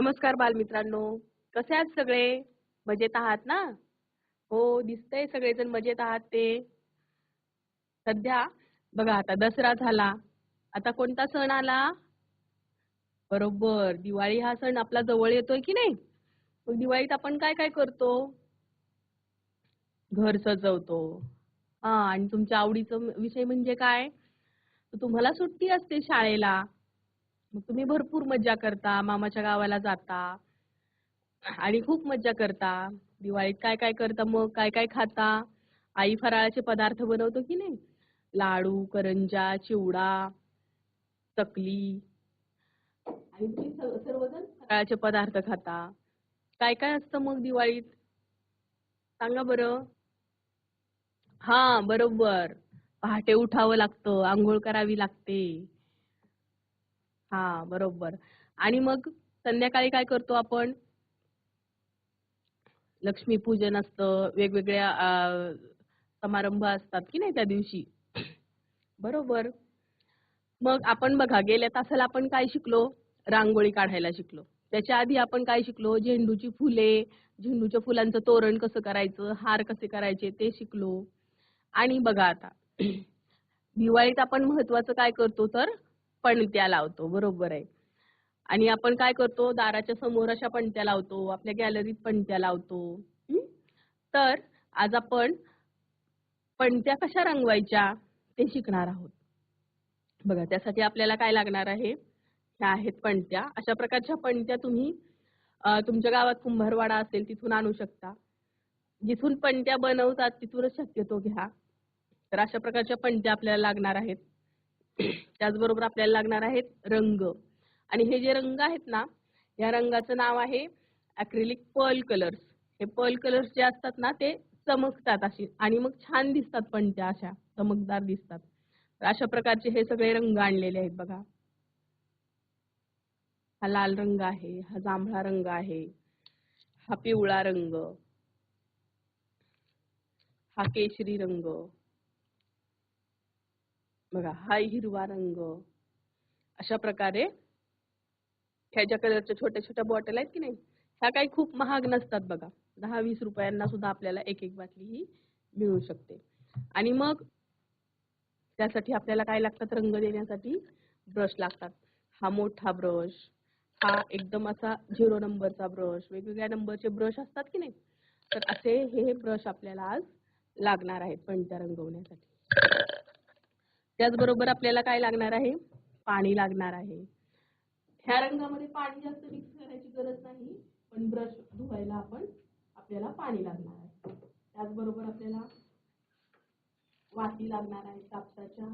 नमस्कार बालमित्रांनो. कसे आहात सगळे? मजेत आहात ना? हो दिसतंय सगळेजण मजेत आहात ते. सध्या बघा आता दसरा झाला. आता कोणता सण आला? बरोबर दिवाळी हा सण आपला जवळ येतोय की नाही? मग दिवाळीत आपण काय काय करतो? घर सजवतो. हा आणि तुमच्या आवडीचं विषय म्हणजे काय? तुम्हाला सुट्टी असते शाळेला. मग तुम्ही भरपूर मज्जा करता मामाच्या गावाला जाता आणि खूप मज्जा करता. दिवाळीत काय काय करता मग काय काय खाता? आई फराळाचे पदार्थ बनवतो की नाही? लाडू करंजा चिवडा चकली आणि तुम्ही सर्वजण फराळाचे पदार्थ खाता. काय काय असतं मग दिवाळीत? सांगा बरं. हा बरोबर. पहाटे उठावं लागतं आंघोळ करावी लागते. हा बरोबर. आणि मग संध्याकाळी काय करतो आपण? लक्ष्मीपूजन असतं वेगवेगळ्या समारंभ असतात की नाही त्या दिवशी. बरोबर. मग आपण बघा गेल्या तासाला आपण काय शिकलो? रांगोळी काढायला शिकलो. त्याच्या आधी आपण काय शिकलो? झेंडूची फुले झेंडूच्या फुलांचं तोरण कसं करायचं? हार कसे करायचे? ते शिकलो. आणि बघा आता दिवाळीत आपण महत्वाचं काय करतो तर? पणत्या लावतो बरोबर आहे. आणि आपण काय करतो दाराच्या समोर अशा पणत्या लावतो आपल्या गॅलरीत पणत्या लावतो. तर आज आपण पणत्या कशा रंगवायच्या ते शिकणार आहोत. बघा त्यासाठी आपल्याला काय लागणार आहे? ह्या आहेत पणत्या. अशा प्रकारच्या पणत्या तुम्ही तुमच्या गावात कुंभारवाडा असेल तिथून आणू शकता. जिथून पणत्या बनवतात तिथूनच शक्यतो घ्या. तर अशा प्रकारच्या पणत्या आपल्याला लागणार आहेत. त्याचबरोबर आपल्याला लागणार आहेत रंग. आणि हे जे रंग आहेत ना या रंगाचं नाव आहे अक्रिलिक पर्ल कलर्स हे पर्ल कलर्स जे असतात ना ते चमकतात अशी आणि मग छान दिसतात पणत्या अशा चमकदार दिसतात. तर अशा प्रकारचे हे सगळे रंग आणलेले आहेत बघा. हा लाल रंग आहे हा जांभळा रंग आहे हा पिवळा रंग हा केशरी रंग. बघा हा हिरवा रंग. अशा प्रकारे ह्या ज्या कलरच्या छोट्या छोट्या बॉटल आहेत की नाही? ह्या काही खूप महाग नसतात बघा. दहा वीस रुपयांना सुद्धा आपल्याला एक एक बाटली ही मिळू शकते. आणि मग त्यासाठी आपल्याला काय लागतात? रंग देण्यासाठी ब्रश लागतात. हा मोठा ब्रश हा एकदम असा झिरो नंबरचा ब्रश वेगवेगळ्या नंबरचे ब्रश असतात की नाही? तर असे हे ब्रश आपल्याला आज लागणार आहेत पणत्या रंगवण्यासाठी. त्याचबरोबर आपल्याला काय लागणार आहे? पाणी लागणार आहे. ह्या रंगामध्ये पाणी जास्त मिक्स करायची गरज नाही पण ब्रश धुवायला आपण आपल्याला पाणी लागणार आहे. त्याचबरोबर आपल्याला वाती लागणार आहे कापसाच्या.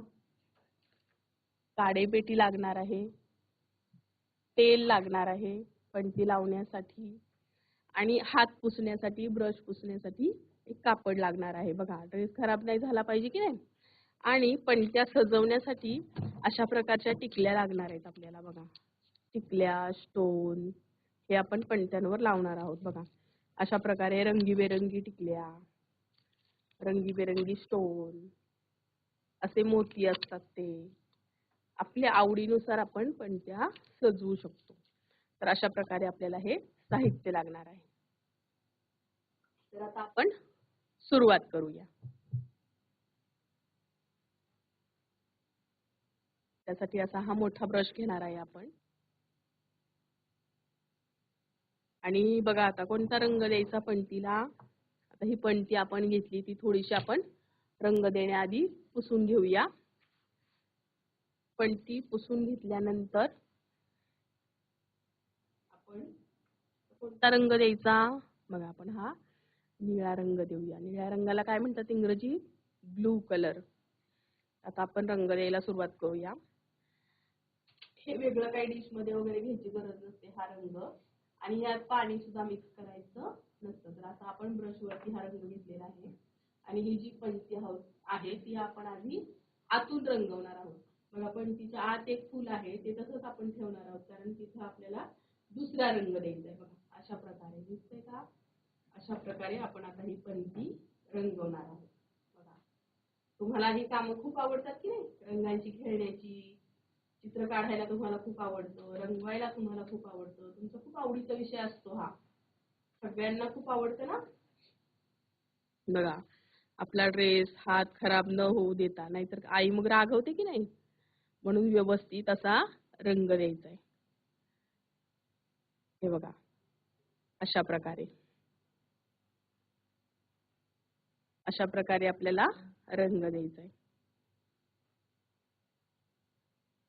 काडेपेटी लागणार आहे. तेल लागणार आहे पणती लावण्यासाठी. आणि हात पुसण्यासाठी ब्रश पुसण्यासाठी एक कापड लागणार आहे. बघा ड्रेस खराब नाही झाला पाहिजे की नाही? आणि पणत्या सजवण्यासाठी अशा प्रकारच्या टिकल्या लागणार आहेत आपल्याला बघा. टिकल्या स्टोन हे आपण पणत्यांवर लावणार आहोत बघा. अशा प्रकारे रंगीबेरंगी टिकल्या रंगीबेरंगी स्टोन असे मोती असतात ते. आपल्या आवडीनुसार आपण पणत्या सजवू शकतो. तर अशा प्रकारे आपल्याला हे साहित्य लागणार आहे. तर आता आपण सुरुवात करूया. त्यासाठी असा हा मोठा ब्रश घेणार आहे आपण. आणि बघा आता कोणता रंग द्यायचा पणतीला? आता ही पणती आपण घेतली ती थोडीशी आपण रंग देण्याआधी पुसून घेऊया. पणती पुसून घेतल्यानंतर आपण कोणता रंग द्यायचा? बघा आपण हा निळा रंग देऊया. निळ्या रंगाला काय म्हणतात इंग्रजी ब्लू कलर. आता आपण रंग द्यायला सुरुवात करूया. हे वेगळं काही डिशमध्ये वगैरे घ्यायची गरज नसते हा रंग. आणि यात पाणी सुद्धा मिक्स करायचं नसतं. तर आता आपण ब्रश वरती हा रंग घेतलेला आहे. आणि ही जी पणती हाऊस आहे ती आपण आधी आतून रंगवणार आहोत. बघा पणतीच्या आत एक फुल आहे ते तसंच आपण ठेवणार आहोत. कारण तिथं आपल्याला दुसरा रंग द्यायचा आहे. बघा अशा प्रकारे दिसतंय का? अशा प्रकारे आपण आता ही पणती रंगवणार आहोत. बघा तुम्हाला ही कामं खूप आवडतात की नाही? रंगांची खेळण्याची चित्र काढायला तुम्हाला खूप आवडतं रंगवायला तुम्हाला खूप आवडतं. तुमचा खूप आवडीचा विषय असतो हा. सगळ्यांना खूप आवडतं ना? बघा आपला ड्रेस हात खराब न होऊ देता नाहीतर आई मग रागवते की नाही? म्हणून व्यवस्थित असा रंग द्यायचा आहे हे बघा अशा प्रकारे. अशा प्रकारे आपल्याला रंग द्यायचा आहे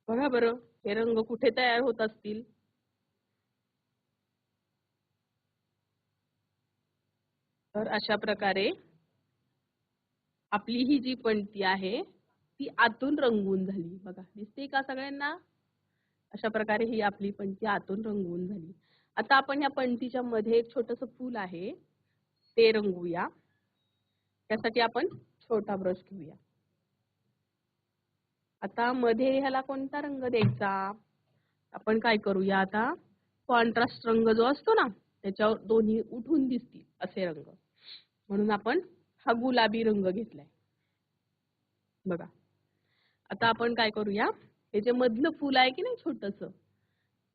बघा बरं हे रंग कुठे तयार होत असतील? तर अशा प्रकारे आपली ही जी पणती आहे ती आतून रंगवून झाली. बघा दिसते का सगळ्यांना? अशा प्रकारे ही आपली पणती आतून रंगवून झाली. आता आपण या पणतीच्या मध्ये एक छोटस फूल आहे ते रंगवूया. त्यासाठी आपण छोटा ब्रश घेऊया. आता मध्ये ह्याला कोणता रंग द्यायचा? आपण काय करूया आता? कॉन्ट्रास्ट रंग जो असतो ना त्याच्यावर दोन्ही उठून दिसतील असे रंग. म्हणून आपण हा गुलाबी रंग घेतलाय. बघा. आता आपण काय करूया? हे जे मधलं फुल आहे की नाही छोटस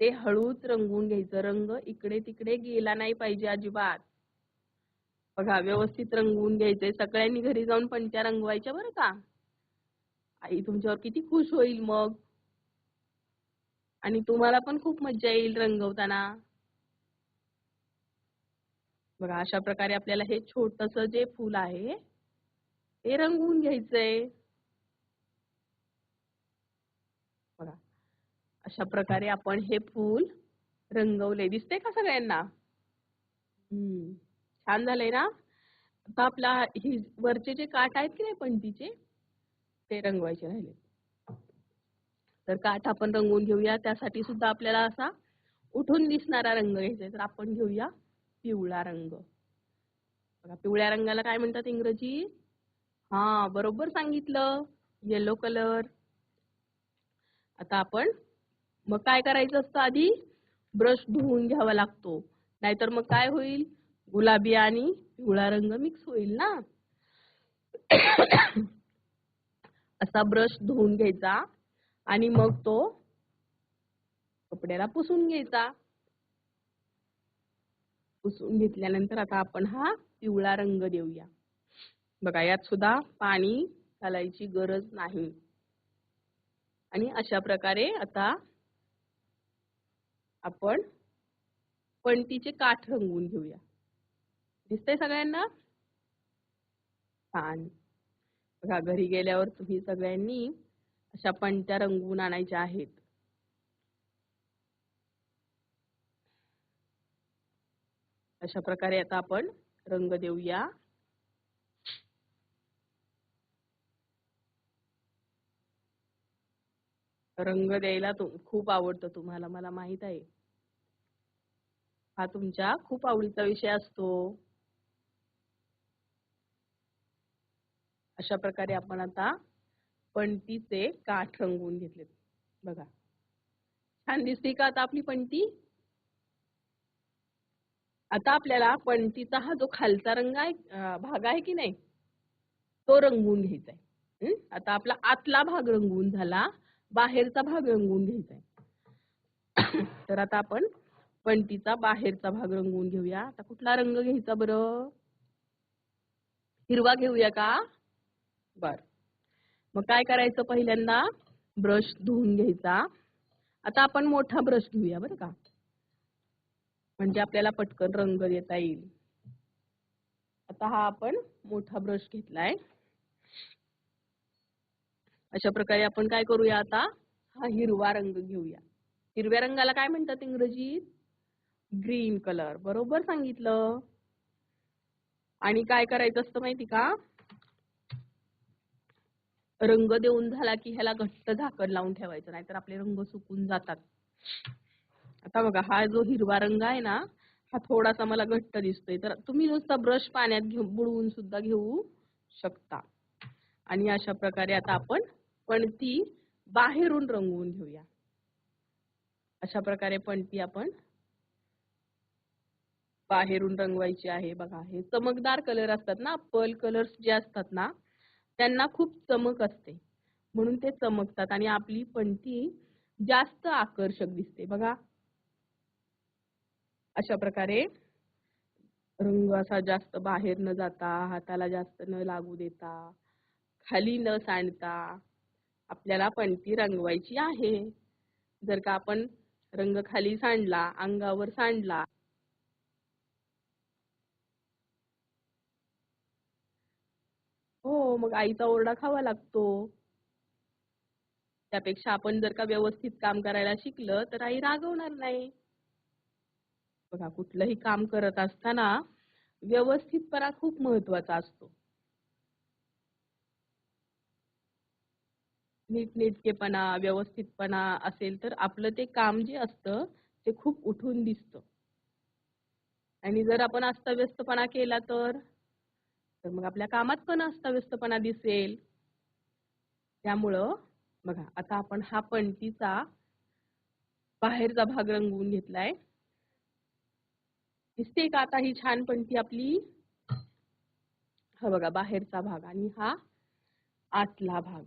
ते हळूच रंगवून घ्यायचं. रंग इकडे तिकडे गेला नाही पाहिजे अजिबात. बघा व्यवस्थित रंगवून घ्यायचंय. सगळ्यांनी घरी जाऊन पंट्या रंगवायच्या बरं का? आई तुमच्यावर किती खुश होईल मग. आणि तुम्हाला पण खूप मज्जा येईल रंगवताना. बघा अशा प्रकारे आपल्याला हे छोटस जे फूल आहे ते रंगवून घ्यायचंय. बघा अशा प्रकारे आपण हे फूल रंगवले. दिसते का सगळ्यांना? हम्म छान झालंय ना? आता आपला ही वरचे जे काठ आहेत की नाही पंटीचे ते रंगवायचे राहिले. तर काठ आपण रंगवून घेऊया. त्यासाठी सुद्धा आपल्याला असा उठून दिसणारा रंग घ्यायचा तर आपण घेऊया पिवळा रंग. बघा पिवळ्या रंगाला काय म्हणतात इंग्रजी? हा बरोबर सांगितलं. येलो कलर आता आपण मग काय करायचं असतं आधी? ब्रश धुवून घ्यावा लागतो. नाहीतर मग काय होईल? गुलाबी आणि पिवळा रंग मिक्स होईल ना? असा ब्रश धुवून घ्यायचा आणि मग तो कपड्याला पुसून घ्यायचा. पुसून घेतल्यानंतर आता आपण हा पिवळा रंग देऊया. बघा यात सुद्धा पाणी घालायची गरज नाही. आणि अशा प्रकारे आता आपण पणतीचे काठ रंगवून घेऊया. दिसतंय सगळ्यांना? छान. बघा घरी गेल्यावर तुम्ही सगळ्यांनी अशा पणत्या रंगवून आणायच्या आहेत. अशा प्रकारे आता आपण रंग देऊया. रंग द्यायला खूप आवडतं तुम्हाला मला माहीत आहे. हा तुमच्या खूप आवडीचा विषय असतो. अशा प्रकारे आपण आता पणतीचे काठ रंगवून घेतलेत. बघा. छान दिसते का आता आपली पणती? आता आपल्याला पणतीचा हा जो खालचा रंग आहे भाग आहे की नाही? तो रंगवून घ्यायचा आहे आता आपला आतला भाग रंगवून झाला बाहेरचा भाग रंगवून घ्यायचा आहे तर आता आपण पणतीचा बाहेरचा भाग रंगवून घेऊया. आता कुठला रंग घ्यायचा बरं? हिरवा घेऊया का? बर. मग काय करायचं पहिल्यांदा? ब्रश धुवून घ्यायचा. आता आपण मोठा ब्रश घेऊया बरं का. म्हणजे आपल्याला पटकन रंग देता येईल. आता हा आपण मोठा ब्रश घेतलाय. अशा प्रकारे आपण काय करूया आता? हा हिरवा रंग घेऊया. हिरव्या रंगाला काय म्हणतात इंग्रजीत? Green colour. बरोबर सांगितलं. आणि काय करायचं असतं माहिती का? रंग देऊन झाला की ह्याला घट्ट झाकण लावून ठेवायचं नाहीतर आपले रंग सुकून जातात. आता बघा हा जो हिरवा रंग आहे ना हा थोडासा मला घट्ट दिसतोय. तर तुम्ही नुसता ब्रश पाण्यात घेऊन बुडवून सुद्धा घेऊ शकता. आणि अशा प्रकारे आता आपण पणती बाहेरून रंगवून घेऊया. अशा प्रकारे पणती आपण बाहेरून रंगवायची आहे. बघा हे चमकदार कलर असतात ना पर्ल कलर्स जे असतात ना त्यांना खूप चमक असते. म्हणून ते चमकतात आणि आपली पणती जास्त आकर्षक दिसते. बघा. अशा प्रकारे रंग असा जास्त बाहेर न जाता हाताला जास्त न लागू देता खाली न सांडता आपल्याला पणती रंगवायची आहे. जर का आपण रंग खाली सांडला अंगावर सांडला हो मग आईचा ओरडा खावा लागतो. त्यापेक्षा आपण जर का व्यवस्थित काम करायला शिकलं तर आई रागवणार नाही. बघा कुठलंही काम करत असताना व्यवस्थितपणा खूप महत्त्वाचा असतो. नीटनेटकेपणा व्यवस्थितपणा असेल तर आपलं ते काम जे असतं ते खूप उठून दिसतं. आणि जर आपण अस्ताव्यस्तपणा केला तर? तर मग आपल्या कामात पण अस्ताव्यस्तपणा दिसेल. त्यामुळं बघा आता आपण हा पणतीचा बाहेरचा भाग रंगवून घेतलाय. दिसते का आता ही छान पणती आपली? हा बघा बाहेरचा भाग आणि हा आतला भाग.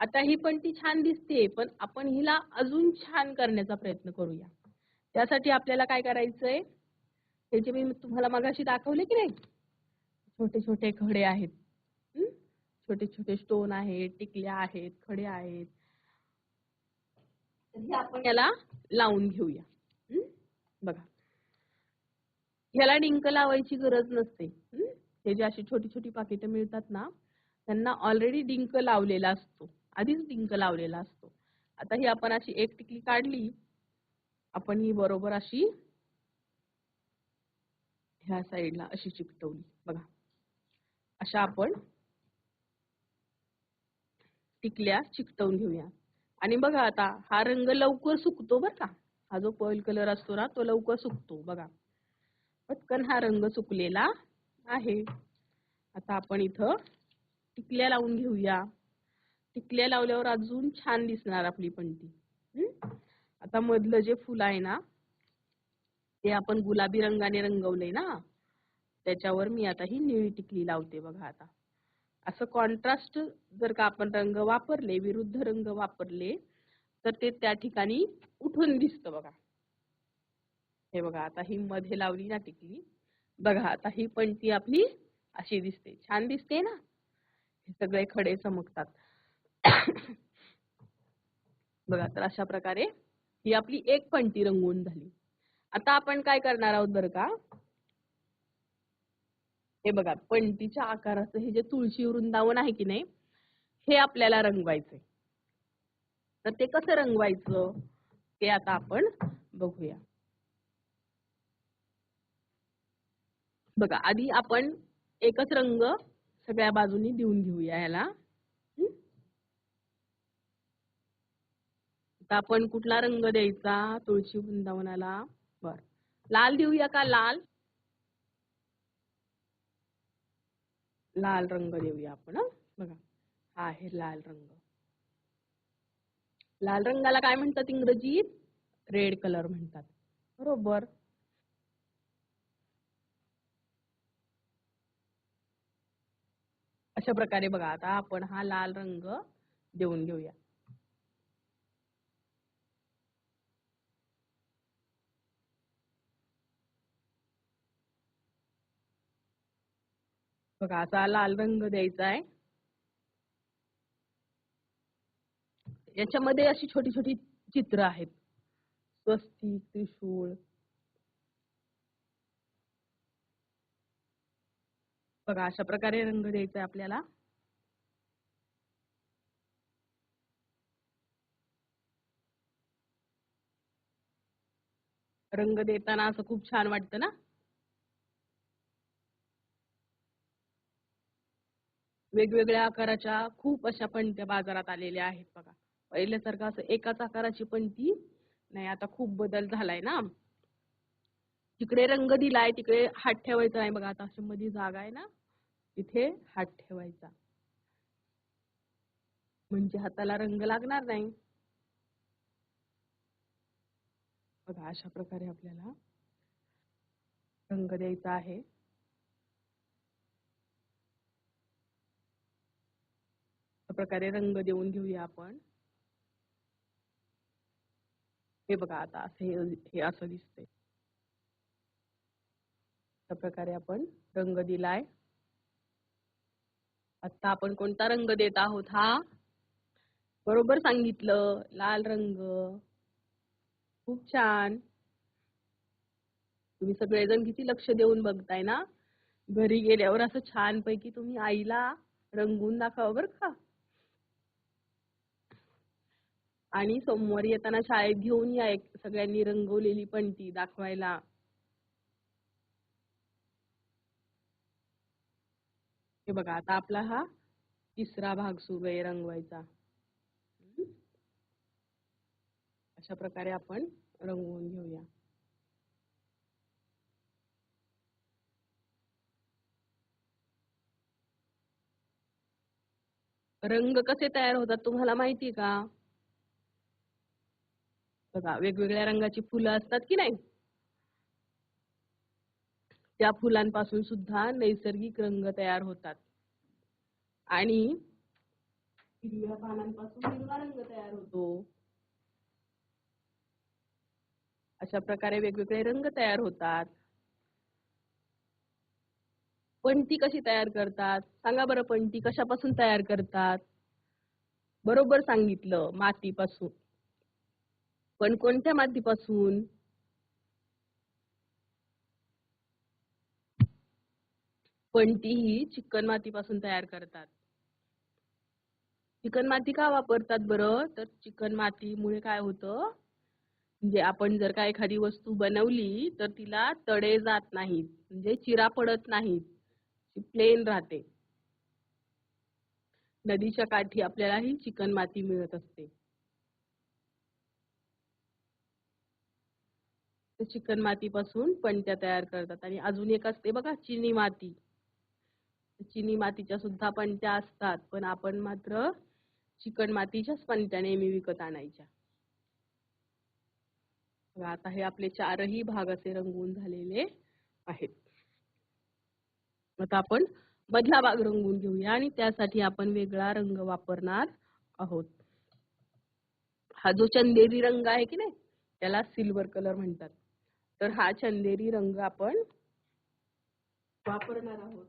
आता ही पणती छान दिसते पण आपण हिला अजून छान करण्याचा प्रयत्न करूया. त्यासाठी आपल्याला काय करायचंय? हे जे मी तुम्हाला मगाशी दाखवले की नाही? छोटे छोटे खडे आहेत. छोटे छोटे स्टोन आहेत टिकल्या आहेत खडे आहेत. हे आपण याला लावून घेऊया. बघा. ह्याला डिंक लावायची गरज नसते. हे? जे अशी छोटी छोटी पाकिटं मिळतात ना त्यांना ऑलरेडी डिंक लावलेला असतो. आधीच डिंक लावलेला असतो. आता ही आपण अशी एक टिकली काढली. आपण ही बरोबर अशी ह्या साईडला अशी चिकटवली. बघा. अशा आपण टिकल्या चिकटवून घेऊया. आणि बघा आता हा रंग लवकर सुकतो बरं का. हा जो पर्ल कलर असतो ना तो लवकर सुकतो. बघा. पटकन हा रंग सुकलेला आहे. आता आपण इथं टिकल्या लावून घेऊया. टिकल्या लावल्यावर अजून छान दिसणार आपली पंटी आता मधलं जे फुल आहे ना ते आपण गुलाबी रंगाने रंगवलंय ना. त्याच्यावर मी आता ही निळी टिकली लावते बघा आता. असं कॉन्ट्रास्ट जर का आपण रंग वापरले विरुद्ध रंग वापरले तर ते त्या ठिकाणी उठून दिसतं बघा. हे बघा आता ही मध्ये लावली ना टिकली. बघा आता ही पणती आपली अशी दिसते. छान दिसते ना? हे सगळे खडे चमकतात. बघा तर अशा प्रकारे ही आपली एक पणती रंगवून झाली. आता आपण काय करणार आहोत बरं का? हे बघा पणतीच्या आकाराचं हे जे तुळशी वृंदावन आहे की नाही हे आपल्याला रंगवायचंय. तर ते कसं रंगवायचं ते आता आपण बघूया. बघा आधी आपण एकच रंग सगळ्या बाजूनी देऊन घेऊया याला. आता आपण कुठला रंग द्यायचा तुळशी वृंदावनाला? बर. लाल देऊया का लाल? लाल रंग देऊया आपण बघा. हा आहे लाल रंग. लाल रंगाला काय म्हणतात इंग्रजीत? रेड कलर म्हणतात. बरोबर. अशा प्रकारे बघा आता आपण हा लाल रंग देऊन घेऊया. बघा असा लाल रंग द्यायचा आहे. याच्यामध्ये अशी छोटी छोटी चित्र आहेत. स्वस्तिक त्रिशूळ. बघा अशा प्रकारे रंग द्यायचा आहे आपल्याला. रंग देताना असं खूप छान वाटतं ना? वेगवेगळ्या आकाराच्या खूप अशा पणत्या बाजारात आलेल्या आहेत बघा. पहिल्यासारखं असं एकाच आकाराची पणती नाही आता खूप बदल झालाय ना. तिकडे रंग दिलाय तिकडे हात ठेवायचा नाही बघा आता अशी मध्ये जागा आहे ना. तिथे हात ठेवायचा. म्हणजे हाताला रंग लागणार नाही. बघा अशा प्रकारे आपल्याला रंग द्यायचा आहे. प्रकारे रंग देऊन घेऊया आपण. हे बघा आता असं हे असं दिसतंय. अशा प्रकारे आपण रंग दिलाय. आता आपण कोणता रंग देत आहोत हा? बरोबर सांगितलं लाल रंग. खूप छान. तुम्ही सगळेजण किती लक्ष देऊन बघताय ना? घरी गेल्यावर असं छान पैकी तुम्ही आईला रंगून दाखवा बर का. आणि सोमवारी येताना शाळेत घेऊन या एक सगळ्यांनी रंगवलेली पणती दाखवायला. हे बघा आता आपला हा तिसरा भाग सुरू आहे रंगवायचा. अशा प्रकारे आपण रंगवून घेऊया. रंग कसे तयार होतात तुम्हाला माहिती का? बघा वेगवेगळ्या रंगाची फुलं असतात की नाही? त्या फुलांपासून सुद्धा नैसर्गिक रंग तयार होतात. आणि हिरव्या पानांपासून हिरवा रंग तयार होतो. अशा प्रकारे वेगवेगळे रंग तयार होतात. पणती कशी तयार करतात? सांगा बरं पणती कशापासून तयार करतात? बरोबर सांगितलं मातीपासून. पण कोणत्या मातीपासून? पणती ही चिकन मातीपासून तयार करतात. चिकन माती का वापरतात बरं? तर चिकन मातीमुळे काय होतं? म्हणजे आपण जर का एखादी वस्तू बनवली तर तिला तडे जात नाहीत. म्हणजे चिरा पडत नाहीत. प्लेन राहते. नदीच्या काठी आपल्याला ही चिकन माती मिळत असते. तर चिकन मातीपासून पणत्या तयार करतात. आणि अजून एक असते बघा चिनी माती. चिनी मातीच्या सुद्धा पणत्या असतात पण आपण मात्र चिकन मातीच्याच पणत्या नेहमी विकत आणायच्या. आता हे आपले चारही भाग असे रंगवून झालेले आहेत. आता आपण मधला भाग रंगवून घेऊया आणि त्यासाठी आपण वेगळा रंग वापरणार आहोत. हा जो चंदेरी रंग आहे की नाही त्याला सिल्वर कलर म्हणतात. तर हा चंदेरी रंग आपण वापरणार आहोत.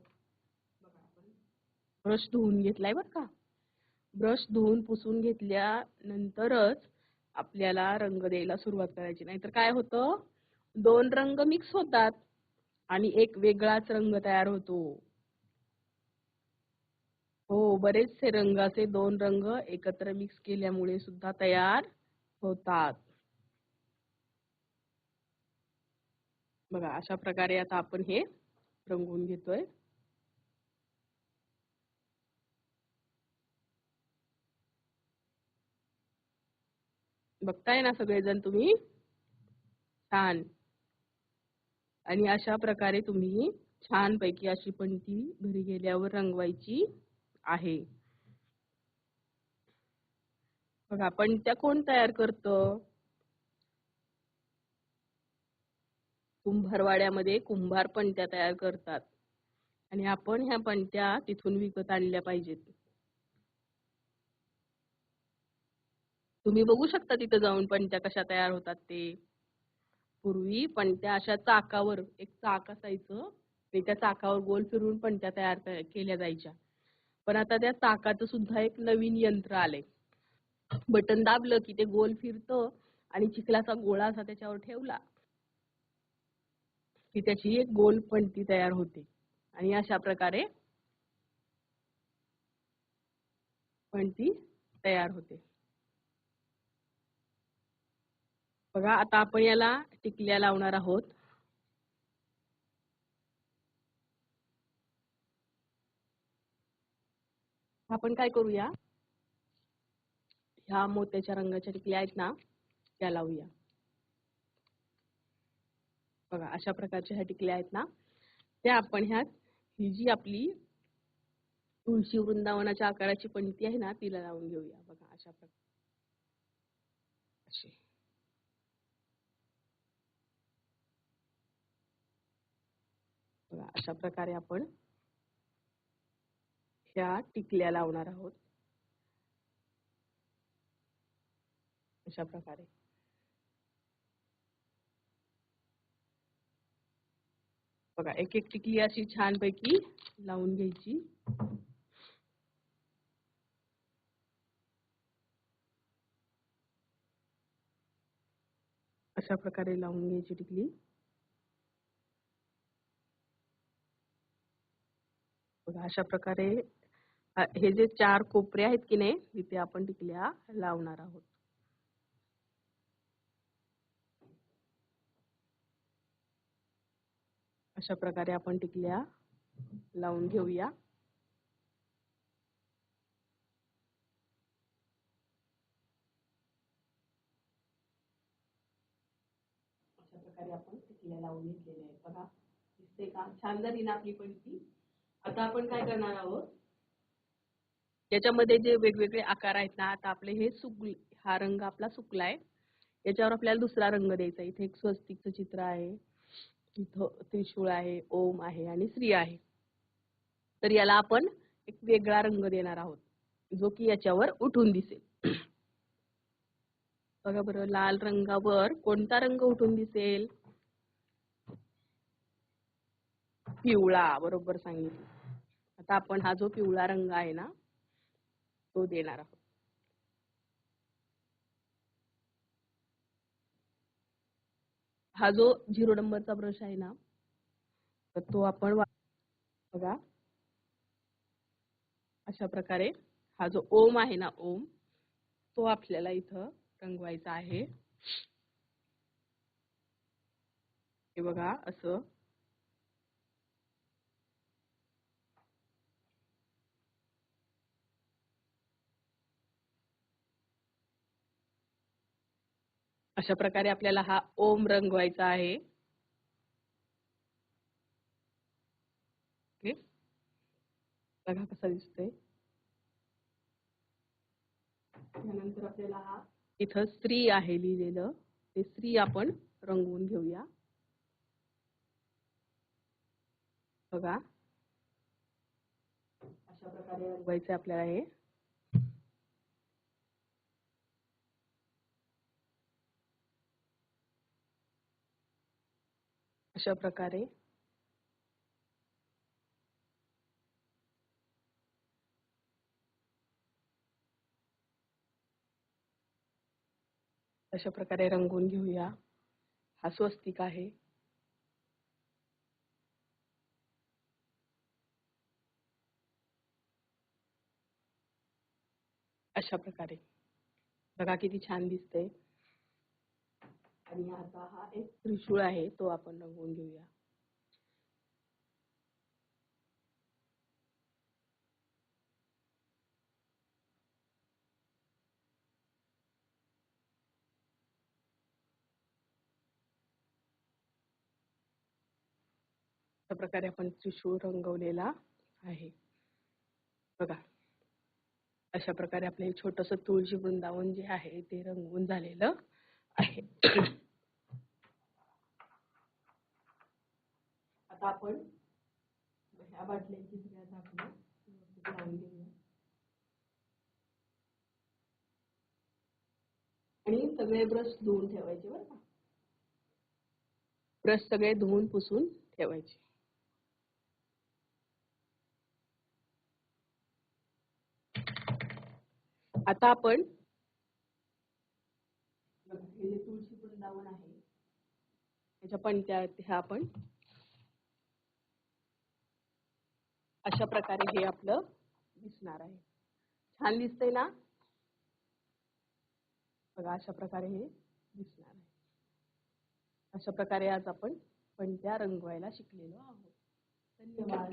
ब्रश धुवून घेतलाय बरं का? ब्रश धुवून पुसून घेतल्यानंतरच आपल्याला रंग द्यायला सुरुवात करायची. नाहीतर काय होतं? दोन रंग मिक्स होतात आणि एक वेगळाच रंग तयार होतो. हो बरेचसे रंगाचे दोन रंग एकत्र मिक्स केल्यामुळे सुद्धा तयार होतात. बघा अशा प्रकारे आता आपण हे रंगवून घेतोय. बघताय ना सगळेजण तुम्ही? छान. आणि अशा प्रकारे तुम्ही छान पैकी अशी पण ती घरी गेल्यावर रंगवायची आहे. बघा पण त्या कोण तयार करतं? कुंभारवाड्यामध्ये कुंभार पणत्या तयार करतात. आणि आपण ह्या पणत्या तिथून विकत आणल्या पाहिजेत. तुम्ही बघू शकता तिथं जाऊन पणत्या कशा तयार होतात ते. पूर्वी पणत्या अशा चाकावर एक चाक असायचं ते त्या चाकावर गोल फिरून पणत्या तयार केल्या जायच्या. पण आता त्या चाकाचं सुद्धा एक नवीन यंत्र आलंय. बटन दाबलं की ते गोल फिरतं आणि चिखलाचा गोळा असा त्याच्यावर ठेवला. की त्याची एक गोल पणती तयार होते. आणि अशा प्रकारे पणती तयार होते. बघा आता आपण याला टिकल्या लावणार आहोत. आपण काय करूया? ह्या मोत्याच्या रंगाच्या टिकल्या आहेत ना त्या लावूया. बघा अशा प्रकारच्या ह्या टिकल्या आहेत ना त्या आपण ह्यात ही जी आपली तुळशी वृंदावनाच्या आकाराची पणती आहे ना तिला लावून घेऊया. बघा अशा प्रकारे अशी. बघा अशा प्रकारे आपण ह्या टिकल्या लावणार आहोत. अशा प्रकारे. बघा एक एक टिकली अशी छानपैकी लावून घ्यायची. अशा प्रकारे लावून घ्यायची टिकली. बघा अशा प्रकारे हे जे चार कोपरे आहेत की नाही तिथे आपण टिकल्या लावणार आहोत. अशा प्रकारे आपण टिकल्या. लावून घेऊया. अशा प्रकारे आपण टिकल्या लावून घेतलेल्या आहेत. बघा दिसते का? छान झाली ना आपली पणती आता आपण काय करणार आहोत? याच्यामध्ये जे वेगवेगळे आकार आहेत ना आता आपले हे सुक हा रंग आपला सुकलाय. याच्यावर आपल्याला दुसरा रंग द्यायचा इथे एक स्वस्तिकचं चित्र आहे. इथं त्रिशूळ आहे ओम आहे आणि श्री आहे. तर याला आपण एक वेगळा रंग देणार आहोत जो की याच्यावर उठून दिसेल. बघा बरं लाल रंगावर कोणता रंग उठून दिसेल? पिवळा बरोबर सांगितलं. आता आपण हा जो पिवळा रंग आहे ना तो देणार आहोत. हा जो झिरो नंबरचा ब्रश आहे ना तर तो आपण बघा. अशा प्रकारे हा जो ओम आहे ना ओम तो आपल्याला इथं रंगवायचा आहे. हे बघा असं अशा प्रकारे आपल्याला हा ओम रंगवायचा आहे. बघा कसा दिसतोय. त्यानंतर आपल्याला हा इथं स्त्री आहे लिहिलेलं. ते स्त्री आपण रंगवून घेऊया. बघा. अशा प्रकारे रंगवायचं आपल्याला हे. अशा प्रकारे. अशा प्रकारे रंगवून घेऊया. हा स्वस्तिक आहे. अशा प्रकारे. बघा किती छान दिसतंय. आणि आता हा एक त्रिशूळ आहे तो आपण रंगवून घेऊया. अशा प्रकारे आपण त्रिशूळ रंगवलेला आहे. बघा. अशा प्रकारे आपले छोटस तुळशी वृंदावन जे आहे ते रंगवून झालेलं. आहे आता आपण ह्या बाटल्यांची सगळ्या लावून घेऊया. आणि सगळे ब्रश धुवून ठेवायचे बरं का? ब्रश सगळे धुवून पुसून ठेवायचे. आता आपण बघा, हे जे तुळशी वृंदावन आहे त्याच्या पण त्या ह्या आपण अशा प्रकारे हे आपलं दिसणार आहे. छान दिसतंय ना? बघा अशा प्रकारे हे दिसणार आहे. अशा प्रकारे आज आपण पणत्या रंगवायला शिकलेलो आहोत. धन्यवाद.